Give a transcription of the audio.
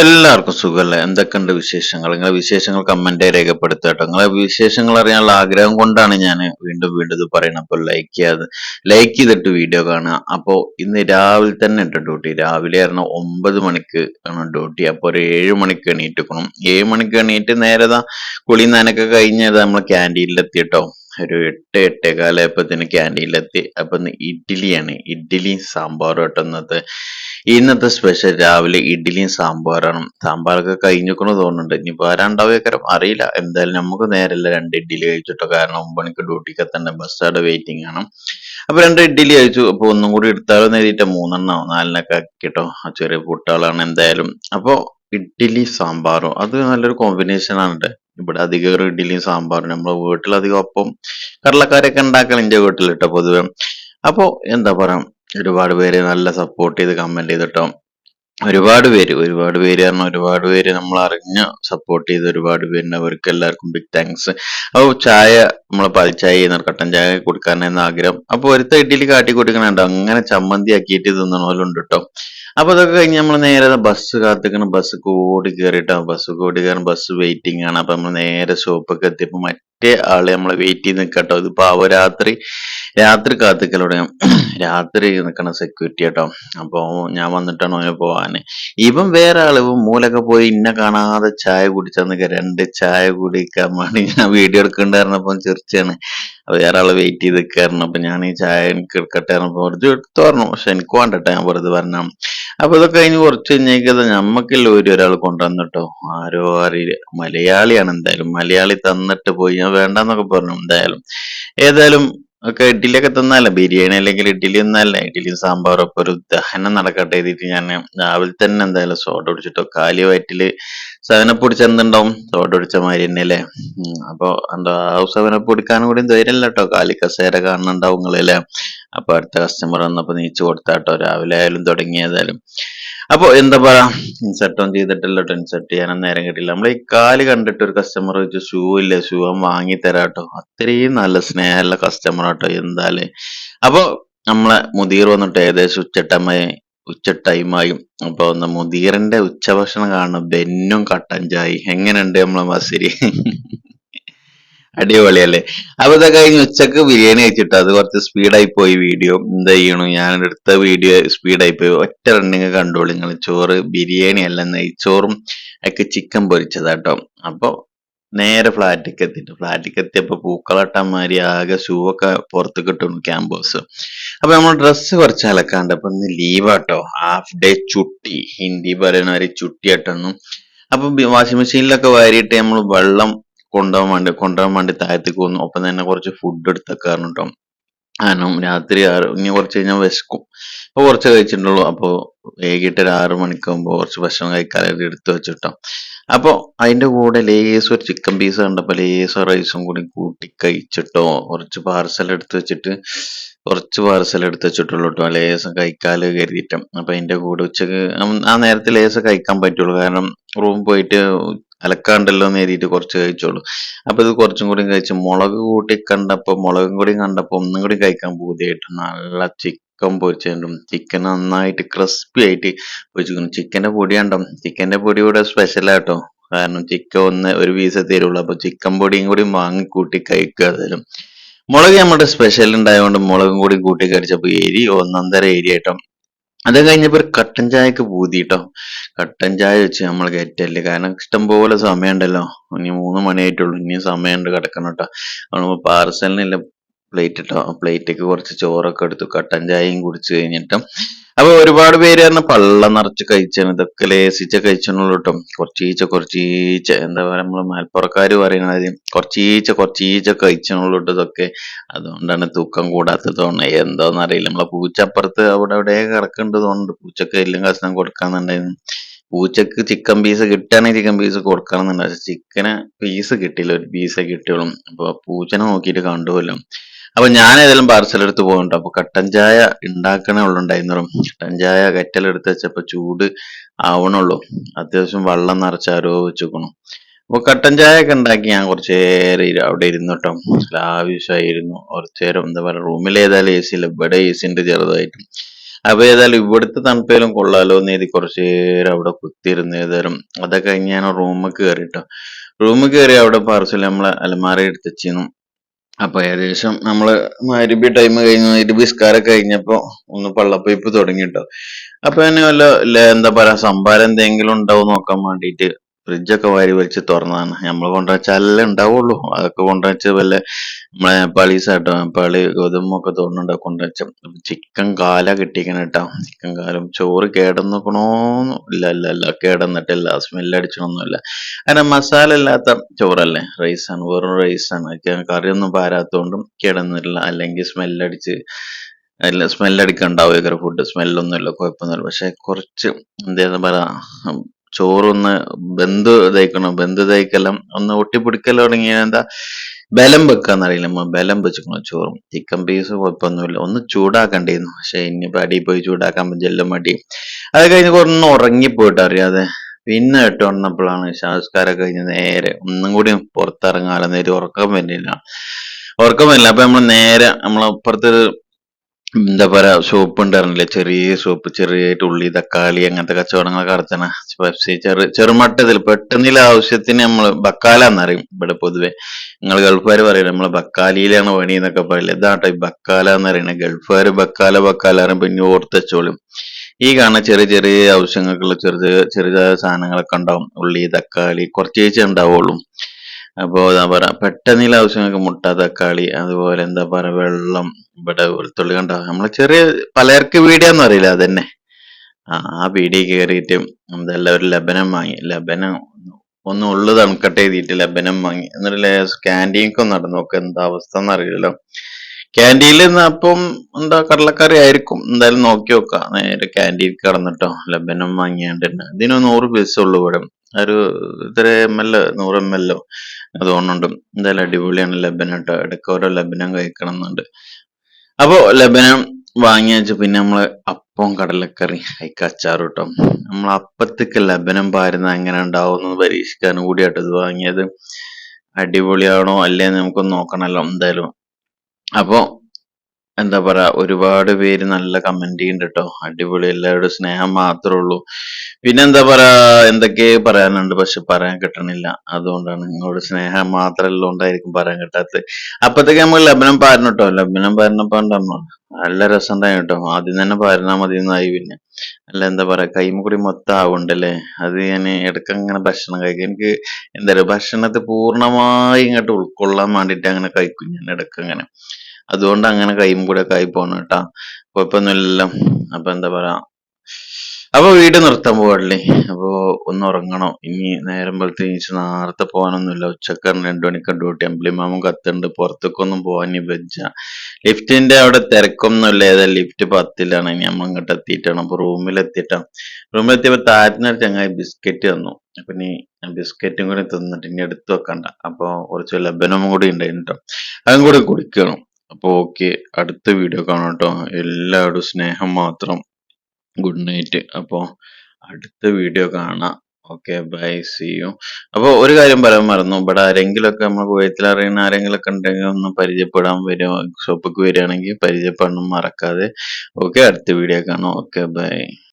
എല്ലാവർക്കും സുഖമല്ലേ എന്തൊക്കെയുണ്ട് വിശേഷങ്ങൾ? നിങ്ങളെ വിശേഷങ്ങൾ കമന്റ് രേഖപ്പെടുത്തുക കേട്ടോ. നിങ്ങളെ വിശേഷങ്ങൾ അറിയാനുള്ള ആഗ്രഹം കൊണ്ടാണ് ഞാൻ വീണ്ടും വീണ്ടും ഇത് പറയുന്നത്. അപ്പോൾ ലൈക്ക് ചെയ്യാതെ ലൈക്ക് ചെയ്തിട്ട് വീഡിയോ കാണുക. അപ്പോൾ ഇന്ന് രാവിലെ തന്നെ ഉണ്ട് ഡ്യൂട്ടി രാവിലെ ആയിരുന്നു ഒമ്പത് മണിക്ക് ആണ് ഡ്യൂട്ടി അപ്പോൾ ഒരു ഏഴ് മണിക്ക് എണീറ്റിക്കണം ഏഴ് മണിക്ക് എണീറ്റ് നേരെ കുളി നനക്കെ കഴിഞ്ഞത് നമ്മൾ ക്യാന്റീനിലെത്തി കേട്ടോ. ഒരു എട്ട് എട്ടേകാലായപ്പത്തിന് ക്യാന്റീനിലെത്തി അപ്പം ഇഡ്ഡലിയാണ്. ഇഡ്ഡലിയും സാമ്പാറും കേട്ടോ ഇന്നത്തെ ഇന്നത്തെ സ്പെഷ്യൽ രാവിലെ ഇഡ്ഡലിയും സാമ്പാറാണ്. സാമ്പാറൊക്കെ കഴിഞ്ഞിക്കണു തോന്നുന്നുണ്ട്. ഇനിയിപ്പോ ആരാണ്ടാവേക്കാരം അറിയില്ല. എന്തായാലും നമുക്ക് നേരല്ല രണ്ട് ഇഡ്ഡലി കഴിച്ചിട്ടോ. കാരണം ഒമ്പണിക്ക് ഡ്യൂട്ടിക്ക് എത്തേണ്ട ബസ് അവിടെ വെയിറ്റിംഗ് ആണ്. അപ്പൊ രണ്ട് ഇഡ്ഡലി കഴിച്ചു. അപ്പൊ ഒന്നും കൂടി എടുത്താലോ നേരിട്ട് മൂന്നെണ്ണോ നാലിനൊക്കെ ആക്കിട്ടോ. ആ ചെറിയ കുട്ടികളാണ് എന്തായാലും. അപ്പൊ ഇഡ്ഡലി സാമ്പാറും? അത് നല്ലൊരു കോമ്പിനേഷൻ ആണ് ഇവിടെ അധികം ഇഡ്ഡലിയും സാമ്പാറും. നമ്മളെ വീട്ടിൽ അധികം അപ്പം കടലക്കാരൊക്കെ ഉണ്ടാക്കണം എന്റെ വീട്ടിൽ കേട്ടോ പൊതുവെ. അപ്പൊ എന്താ പറയാ? ഒരുപാട് പേര് നല്ല സപ്പോർട്ട് ചെയ്ത് കമന്റ് ചെയ്തിട്ടോ. ഒരുപാട് പേര് ഒരുപാട് പേര് കാരണം ഒരുപാട് പേര് നമ്മൾ അറിഞ്ഞ് സപ്പോർട്ട് ചെയ്ത് ഒരുപാട് പേരുണ്ട് അവർക്ക് എല്ലാവർക്കും ബിഗ് താങ്ക്സ് അപ്പോൾ ചായ നമ്മളെ ചായ കട്ടൻ ചായ കൊടുക്കാനെന്ന് ആഗ്രഹം. അപ്പോൾ ഒരുത്ത ഇഡ്ഡലി കാട്ടി കൊടുക്കണുണ്ടോ. അങ്ങനെ ചമ്മന്തി ആക്കിയിട്ട് തിന്നണ പോലെ ഉണ്ട് കേട്ടോ അപ്പൊ അതൊക്കെ കഴിഞ്ഞ് നമ്മൾ നേരെ ബസ് കാത്തിക്കണം ബസ് കൂടി കയറിയിട്ടോ ബസ് കൂടി കയറും ബസ് വെയിറ്റിംഗ് ആണ്. അപ്പൊ നമ്മൾ നേരെ ഷോപ്പൊക്കെ എത്തിയപ്പോ മറ്റേ ആൾ നമ്മളെ വെയിറ്റ് ചെയ്ത് നിൽക്കട്ടോ ഇതിപ്പോ പാവ രാത്രി കാത്തിക്കലോടെ രാത്രി നിൽക്കണ സെക്യൂരിറ്റി കേട്ടോ അപ്പൊ ഞാൻ വന്നിട്ടാണ് അവന് പോവാന്. ഇവൻ വേറെ ആൾ ഇവ മൂലൊക്കെ പോയി ഇന്നെ കാണാതെ ചായ കുടിച്ചെന്നൊക്കെ രണ്ട് ചായ കുടിക്കാൻ വേണ്ടി ഞാൻ വീഡിയോ എടുക്കണ്ടായിരുന്നപ്പോ ചെറിച്ചാണ് വേറെ ആൾ വെയിറ്റ് ചെയ്ത് നിൽക്കായിരുന്നു അപ്പൊ ഞാൻ ഈ ചായ എനിക്ക് എടുക്കട്ടെ പറഞ്ഞപ്പോ വെറുതെ എടുത്തു പറഞ്ഞു. പക്ഷെ എനിക്ക് വേണ്ടട്ടെ ഞാൻ വെറുതെ പറഞ്ഞ. അപ്പൊ ഇതൊക്കെ കഴിഞ്ഞ് കുറച്ച് കഴിഞ്ഞേക്കത് ഞമ്മക്കില്ല ഒരു ഒരാൾ കൊണ്ടുവന്നിട്ടോ? ആരോ അറിയില്ല. മലയാളിയാണ് എന്തായാലും. മലയാളി തന്നിട്ട് പോയി. ഞാൻ വേണ്ടെന്നൊക്കെ പറഞ്ഞു എന്തായാലും. ഏതായാലും ഒക്കെ ഇഡ്ഡലിയൊക്കെ തിന്നാലോ? ബിരിയാണി അല്ലെങ്കിൽ ഇഡ്ഡലി ഒന്നല്ല ഇഡ്ഡലിയും സാമ്പാറും ഒക്കെ ഒരു ദഹനം നടക്കട്ടെ എഴുതിയിട്ട് ഞാൻ രാവിലെ തന്നെ എന്തായാലും സോഡ ഒടിച്ചിട്ടോ കാലി വയറ്റിൽ സെവനപ്പ് പൊടിച്ച എന്തുണ്ടാവും? സോഡ ഒടിച്ച മാതിരി തന്നെ അല്ലേ? അപ്പൊ എന്താ സെവനപ്പ് കുടിക്കാനും കൂടി ധൈര്യമില്ല കേട്ടോ. കാലി കസേര കാണുന്നുണ്ടാവും നിങ്ങളല്ലേ അപ്പൊ അടുത്ത കസ്റ്റമർ വന്നപ്പോ നീച്ചു കൊടുത്താട്ടോ. രാവിലെ ആയാലും തുടങ്ങിയതായാലും അപ്പൊ എന്താ പറയാ ഇൻസെർട്ട് ഒന്നും ചെയ്തിട്ടല്ലോ ഇൻസെർട്ട് ചെയ്യാനും നേരം കിട്ടില്ല നമ്മൾ ഈ കാൽ കണ്ടിട്ട് ഒരു കസ്റ്റമർ ചോദിച്ചു ഷൂ ഇല്ല? ഷൂ വാങ്ങി തരാട്ടോ അത്രയും നല്ല സ്നേഹമുള്ള കസ്റ്റമർ ആട്ടോ എന്തായാലും. അപ്പോൾ നമ്മളെ മുതിർ വന്നിട്ട് ഏകദേശം ഉച്ചട്ടമായി ഉച്ച ടൈമായും അപ്പോൾ ഒന്ന് മുദീറിന്റെ ഉച്ചഭക്ഷണം കാണുന്ന ബെന്നും കട്ടൻ ചായ എങ്ങനെയുണ്ട് നമ്മളെ മസിരി? അടിപൊളിയല്ലേ? അപ്പൊ ഇതൊക്കെ കഴിഞ്ഞ് ഉച്ചയ്ക്ക് ബിരിയാണി കഴിച്ചിട്ട് അത് കുറച്ച് സ്പീഡായി പോയി വീഡിയോ എന്താ ചെയ്യണു? ഞാൻ എടുത്ത വീഡിയോ സ്പീഡായി പോയി. ഒറ്റ റണ്ണിങ് കണ്ടോളൂ നിങ്ങൾ ചോറ് ബിരിയാണി അല്ല നെയ്ച്ചോറും ഒക്കെ ചിക്കൻ പൊരിച്ചതാട്ടോ അപ്പൊ നേരെ ഫ്ലാറ്റിക്ക് എത്തിയിട്ട് ഫ്ലാറ്റിക്ക് എത്തിയപ്പോ പൂക്കളട്ടന്മാരി ആകെ ഷൂ ഒക്കെ പുറത്ത് കിട്ടുന്നു ക്യാമ്പസ് അപ്പൊ നമ്മൾ ഡ്രസ്സ് കുറച്ച് അലക്കാണ്ട് അപ്പൊ ഇന്ന് ലീവാട്ടോ ഹാഫ് ഡേ ചുട്ടി. ഹിന്ദി പറയുന്ന ഒരു ചുട്ടി ആട്ടൊന്നും അപ്പൊ വാഷിംഗ് മെഷീനിലൊക്കെ വാരിയിട്ട് നമ്മൾ വെള്ളം കൊണ്ടുപോകാൻ വേണ്ടി കൊണ്ടുപോകാൻ വേണ്ടി താഴത്തേക്ക് വന്നു. ഒപ്പം തന്നെ കുറച്ച് ഫുഡ് എടുത്തേക്കാരണം കേട്ടോ കാരണം രാത്രി ആറ് ഇനി കുറച്ച് കഴിഞ്ഞാൽ വിശക്കും. അപ്പൊ കുറച്ച് കഴിച്ചിട്ടുള്ളൂ. അപ്പൊ വൈകിട്ട് ഒരു ആറ് മണിക്കാകുമ്പോൾ കുറച്ച് ഭക്ഷണം കഴിക്കാനായിട്ട് എടുത്തു വെച്ചിട്ടോ. അപ്പൊ അതിന്റെ കൂടെ ലേസ് ഒരു ചിക്കൻ പീസ് കണ്ടപ്പോ ലേസ് റൈസും കൂടി കൂട്ടി കഴിച്ചിട്ടോ. കുറച്ച് പാർസൽ എടുത്ത് വെച്ചിട്ട് കുറച്ച് പാർസൽ എടുത്ത് വെച്ചിട്ടുള്ളൂ കേട്ടോ. ലേസം കഴിക്കാൽ കരുതിയിട്ട്. അപ്പൊ അതിന്റെ കൂടെ ഉച്ചയ്ക്ക് ആ നേരത്തെ ലേസ് കഴിക്കാൻ പറ്റുള്ളൂ. കാരണം റൂം പോയിട്ട് അലക്കാണ്ടല്ലോ എന്ന് കുറച്ച് കഴിച്ചോളൂ. അപ്പൊ ഇത് കുറച്ചും കൂടി കഴിച്ച് മുളക് കൂട്ടി കണ്ടപ്പോ മുളകും കൂടി കണ്ടപ്പോ ഒന്നും കൂടി കഴിക്കാൻ പൂതിയായിട്ട് നല്ല ചിക്കൻ പൊരിച്ചിട്ടും ചിക്കൻ നന്നായിട്ട് ക്രിസ്പി ആയിട്ട് പൊരിച്ചിരിക്കുന്നു ചിക്കന്റെ പൊടി കണ്ടോ? ചിക്കന്റെ പൊടി ഇവിടെ സ്പെഷ്യൽ ആട്ടോ. കാരണം ചിക്കൻ ഒന്ന് ഒരു പീസേ തരുള്ളൂ. അപ്പൊ ചിക്കൻ പൊടിയും കൂടി വാങ്ങി കൂട്ടി കഴിക്കുക തരും മുളക് നമ്മുടെ സ്പെഷ്യൽ ഉണ്ടായതുകൊണ്ട് മുളകും കൂടി കൂട്ടി കഴിച്ചപ്പോ എരി ഒന്നൊന്നര എരി ആയിട്ടോ അത് കഴിഞ്ഞപ്പോ ഒരു കട്ടൻ ചായക്ക് പൂതിട്ടോ. കട്ടൻ ചായ വെച്ച് നമ്മൾ കയറ്റല്ലേ കാരണം ഇഷ്ടം പോലെ സമയമുണ്ടല്ലോ. ഇനി മൂന്ന് മണിയായിട്ടുള്ളൂ. ഇനി സമയമുണ്ട് കിടക്കണം കേട്ടോ നമ്മൾ പാർസലിനുള്ള പ്ലേറ്റ് ഇട്ടോ പ്ലേറ്റൊക്കെ കുറച്ച് ചോറൊക്കെ എടുത്തു കട്ടൻ ചായയും കുടിച്ചു കഴിഞ്ഞിട്ട്. അപ്പൊ ഒരുപാട് പേര് പറഞ്ഞ പള്ളം നിറച്ച് കഴിച്ചാണ് ഇതൊക്കെ ലേസിച്ച കഴിച്ചോളൂ കേട്ടോ. കുറച്ചീച്ച കുറച്ചീച്ച എന്താ പറയാ നമ്മൾ മലപ്പുറക്കാര് പറയണത് കുറച്ചീച്ച കുറച്ചീച്ച കഴിച്ചോളൂ കേട്ടോ ഇതൊക്കെ. അതുകൊണ്ടാണ് തൂക്കം കൂടാത്തത് തോന്നുന്നത് എന്തോന്ന് അറിയില്ല. നമ്മളെ പൂച്ച അപ്പുറത്ത് അവിടെ അവിടെ കിടക്കേണ്ടത് തോന്നുന്നുണ്ട്. പൂച്ചക്ക് എല്ലാം കഷ്ണം കൊടുക്കാന്നുണ്ടായിരുന്നു. പൂച്ചക്ക് ചിക്കൻ പീസ് കിട്ടുകയാണെങ്കിൽ ചിക്കൻ പീസ് കൊടുക്കണമെന്നുണ്ട് പക്ഷെ ചിക്കന് പീസ് കിട്ടിയില്ല ഒരു പീസേ കിട്ടിയുള്ളൂ. അപ്പൊ പൂച്ചനെ നോക്കിയിട്ട് കണ്ടുപോലും അപ്പൊ ഞാൻ ഏതെങ്കിലും പാർസൽ എടുത്ത് പോകുന്നുണ്ട് അപ്പൊ കട്ടൻ ചായ ഉണ്ടാക്കണേ ഉള്ളു ഉണ്ടായിരുന്നു കട്ടൻ ചായ കറ്റലെടുത്ത് വെച്ചപ്പോ ചൂട് ആവണുള്ളൂ. അത്യാവശ്യം വെള്ളം നിറച്ചാരോ വെച്ചുക്കണു. അപ്പൊ കട്ടൻ ചായ ഒക്കെ ഉണ്ടാക്കി ഞാൻ കുറച്ച് നേരം അവിടെ ഇരുന്നു കേട്ടോ ലാവിഷായിരുന്നു കുറച്ചു നേരം എന്താ പറയാ റൂമിൽ ഏതായാലും എ സി ഇല്ല. ഇവിടെ എ സി ഉണ്ട് ചെറുതായിട്ട്. അപ്പൊ ഏതായാലും ഇവിടുത്തെ തണുപ്പേലും കൊള്ളാലോ എന്ന് എഴുതി കുറച്ചു നേരം അവിടെ കുത്തിയിരുന്ന് ഏതായാലും അതൊക്കെ കഴിഞ്ഞ് ഞാൻ റൂമിൽ കയറിട്ടോ റൂമിൽ കയറി അവിടെ പാർസൽ നമ്മളെ അലമാര എടുത്ത് വെച്ചിരുന്നു. അപ്പൊ ഏകദേശം നമ്മൾ മരുബി ടൈം കഴിഞ്ഞു. മരുബിസ്കാരം കഴിഞ്ഞപ്പോ ഒന്ന് പള്ളപ്പൈപ്പ് തുടങ്ങിട്ടോ അപ്പൊ തന്നെ വല്ല എന്താ പറയാ സംഭാരം എന്തെങ്കിലും ഉണ്ടാവും നോക്കാൻ വേണ്ടിയിട്ട് ഫ്രിഡ്ജൊക്കെ വാരി വലിച്ച് തുറന്നതാണ്. നമ്മൾ കൊണ്ടുവച്ചാലേ ഉണ്ടാവുള്ളൂ. അതൊക്കെ കൊണ്ടുവച്ച് വല്ല നമ്മളെ പളി നേപ്പാളി ഗോതമ്പൊക്കെ തോന്നുന്നുണ്ട് കൊണ്ടുവച്ച. ചിക്കൻ കാല കിട്ടിക്കണം കേട്ടോ ചിക്കൻ കാലും ചോറ് കേടന്നോക്കണോന്ന് ഇല്ല ഇല്ല ഇല്ല. കേടന്നിട്ടില്ല. സ്മെല്ലടിച്ചണമൊന്നുമില്ല അങ്ങനെ മസാല ഇല്ലാത്ത ചോറല്ലേ? റൈസാണ്. വെറും റൈസാണ്. കറിയൊന്നും പാരാത്തോണ്ടും കേടന്നിട്ടില്ല. അല്ലെങ്കിൽ സ്മെല്ലടിച്ച് അല്ല സ്മെല്ലടിക്കണ്ടാവും ഇങ്ങനെ ഫുഡ് സ്മെല്ലൊന്നുമില്ല കുഴപ്പമൊന്നുമില്ല. പക്ഷെ കുറച്ച് എന്താ പറയാ ചോറൊന്ന് ബന്ധു തയ്ക്കണം ബന്ധു തയ്ക്കലം ഒന്ന് ഒട്ടിപ്പിടിക്കൽ തുടങ്ങിയ എന്താ ബലം വെക്കാന്നറിയില്ല നമ്മൾ ബലം വെച്ചിക്കണം ചോറും. ചിക്കൻ പീസ് കുഴപ്പമൊന്നുമില്ല. ഒന്ന് ചൂടാക്കണ്ടിരുന്നു പക്ഷെ ഇനിയിപ്പോ അടിയിൽ പോയി ചൂടാക്കാൻ പറ്റില്ല മടി. അത് കഴിഞ്ഞ് കുറന്ന് ഉറങ്ങിപ്പോയിട്ട് അറിയാതെ. പിന്നെ എട്ട് വന്നപ്പോഴാണ് ശാസ്കാരം കഴിഞ്ഞ് നേരെ ഒന്നും കൂടി പുറത്തിറങ്ങാതെ നേരെ ഉറക്കം വരുന്നില്ല ഉറക്കം വരില്ല. അപ്പൊ നമ്മൾ നേരെ നമ്മളപ്പുറത്തൊരു എന്താ പറയാ ഷോപ്പ് ഉണ്ടായിരുന്നില്ലേ? ചെറിയ ഷോപ്പ് ചെറിയ ഉള്ളി തക്കാളി അങ്ങനത്തെ കച്ചവടങ്ങളൊക്കെ നടത്തണ പെപ്സി ചെറു ചെറുമട്ടത്തിൽ പെട്ടെന്നില്ല ആവശ്യത്തിന് നമ്മൾ ബക്കാല എന്നറിയും ഇവിടെ പൊതുവെ. നിങ്ങൾ ഗൾഫുകാർ പറയുന്നത് നമ്മൾ ബക്കാലിയിലാണ് പണി എന്നൊക്കെ പറയില്ല? ഇതാട്ടോ ഈ ബക്കാല എന്ന് പറയുന്നത് ഗൾഫുകാർ ബക്കാല ബക്കാല പിന്നെ ഓർത്തച്ചോളും ഈ കാണുന്ന ചെറിയ ചെറിയ ആവശ്യങ്ങൾക്കുള്ള ചെറിയ ചെറിയ സാധനങ്ങളൊക്കെ ഉണ്ടാവും. ഉള്ളി തക്കാളി കുറച്ച് ചേച്ചി ഉണ്ടാവുള്ളൂ. അപ്പോ എന്താ പറയുക പെട്ടെന്ന് ആവശ്യങ്ങൾക്ക് മുട്ട തക്കാളി അതുപോലെ എന്താ പറയുക വെള്ളം ഇവിടെ വെളുത്തുള്ളി കണ്ട? നമ്മളെ ചെറിയ പലർക്ക് വീടിയാന്ന് അറിയില്ല അതന്നെ. ആ പീടിയ കയറിയിട്ട് എന്തെല്ലാം ഒരു ലബനം വാങ്ങി ലബനം ഒന്ന് ഉള്ളു തണുക്കട്ടെ എഴുതിയിട്ട് ലബനം വാങ്ങി. എന്നിട്ട് ക്യാന്റീനൊക്കെ നടന്നു നോക്കുക എന്താ അവസ്ഥ എന്നറിയില്ലല്ലോ ക്യാന്റീനിൽ അപ്പം എന്താ കടലക്കറി ആയിരിക്കും എന്തായാലും നോക്കി നോക്കുക നേരെ ക്യാന്റീൻ കടന്നിട്ടോ ലബനം വാങ്ങിയാണ്ട് ഇതിന് നൂറ് പീസേ ഉള്ളൂ ഇവിടെ. ഒരു ഇത്ര എം എൽ നൂറ് എം എല്ലോ അത് ഓണുണ്ടും. എന്തായാലും അടിപൊളിയാണ് ലബനം കേട്ടോ. ഇടയ്ക്ക് ഓരോ ലബനം കഴിക്കണം എന്നുണ്ട് അപ്പോ ലബനം വാങ്ങി വെച്ച് പിന്നെ നമ്മൾ അപ്പം കടലക്കറി അയക്ക അച്ചാർ കേട്ടോ. നമ്മൾ അപ്പത്തേക്ക് ലബനം പാരുന്ന എങ്ങനെ ഉണ്ടാവും എന്ന് പരീക്ഷിക്കാൻ കൂടിയായിട്ട് ഇത് വാങ്ങിയത്. അടിപൊളിയാണോ അല്ലേ നമുക്കൊന്ന് നോക്കണല്ലോ എന്തായാലും. അപ്പൊ എന്താ പറയാ ഒരുപാട് പേര് നല്ല കമന്റ് ചെയ്യുന്നുണ്ട് കേട്ടോ അടിപൊളി എല്ലാവരുടെ സ്നേഹം മാത്രമേ ഉള്ളൂ. പിന്നെ എന്താ പറയാ എന്തൊക്കെ പറയാനുണ്ട്? പക്ഷെ പറയാൻ കിട്ടണില്ല. അതുകൊണ്ടാണ് നിങ്ങളുടെ സ്നേഹം മാത്രമല്ല ഉണ്ടായിരിക്കും പറയാൻ കിട്ടാത്തത്. അപ്പത്തേക്ക് നമ്മൾ ലബനം പാരണം കേട്ടോ ലബനം പാരണപ്പോ നല്ല രസം ഉണ്ടായി കേട്ടോ. ആദ്യം തന്നെ പാരണാ മതി എന്നായി പിന്നെ. അല്ല എന്താ പറയാ കൈമ കൂടി മൊത്തം ആവുണ്ടല്ലേ അത് ഞാൻ ഇടയ്ക്ക് അങ്ങനെ ഭക്ഷണം കഴിക്കും. എനിക്ക് എന്താ പറയാ ഭക്ഷണത്തെ പൂർണമായി ഇങ്ങോട്ട് ഉൾക്കൊള്ളാൻ വേണ്ടിട്ട് അങ്ങനെ കഴിക്കും ഞാൻ ഇടയ്ക്ക് അങ്ങനെ അതുകൊണ്ട് അങ്ങനെ കൈയും കൂടെ ഒക്കെ ആയി പോണു കേട്ടാ. കുഴപ്പമൊന്നുമില്ലല്ലോ. അപ്പൊ എന്താ പറയാ? അപ്പൊ വീട് നിർത്താൻ പോകാറില്ലേ അപ്പൊ ഒന്ന് ഉറങ്ങണം. ഇനി നേരം പോലത്തെ ഇനിച്ച് നേരത്തെ പോകാനൊന്നുമില്ല. ഉച്ചയ്ക്ക് രണ്ടു മണിക്ക് ഡ്യൂട്ടി അമ്പിളിമാമും കത്തുണ്ട്. പുറത്തേക്കൊന്നും പോകാൻ വെച്ച ലിഫ്റ്റിന്റെ അവിടെ തിരക്കൊന്നുമില്ല. ഏതാ ലിഫ്റ്റ് പത്തിലാണ് ഇനി നമ്മൾ ഇങ്ങോട്ട് എത്തിയിട്ടാണ്. അപ്പൊ റൂമിൽ റൂമിലെത്തിയപ്പോ താരത്തിന് ചങ്ങായി ബിസ്ക്കറ്റ് തന്നു. അപ്പൊ ഇനി ബിസ്ക്കറ്റും കൂടി തിന്നിട്ട് ഇനി എടുത്തു വെക്കണ്ട. അപ്പൊ കുറച്ച് ലബനും കൂടി ഉണ്ടായിരുന്നു കേട്ടോ അതും കൂടി കുടിക്കണം. അപ്പൊ ഓക്കെ അടുത്ത വീഡിയോ കാണാം കേട്ടോ എല്ലാവരും സ്നേഹം മാത്രം. ഗുഡ് നൈറ്റ് അപ്പോൾ അടുത്ത വീഡിയോ കാണാം. ഓക്കെ ബൈ സി യു അപ്പോൾ ഒരു കാര്യം പറയാൻ മറന്നു. ഇവിടെ ആരെങ്കിലുമൊക്കെ നമ്മൾ കുവൈത്തിൽ അറിയുന്ന ആരെങ്കിലുമൊക്കെ ഉണ്ടെങ്കിൽ ഒന്ന് പരിചയപ്പെടാൻ വരും ഷോപ്പിക്ക് വരികയാണെങ്കിൽ പരിചയപ്പെടണം മറക്കാതെ. ഓക്കെ അടുത്ത വീഡിയോ കാണാം. Okay bye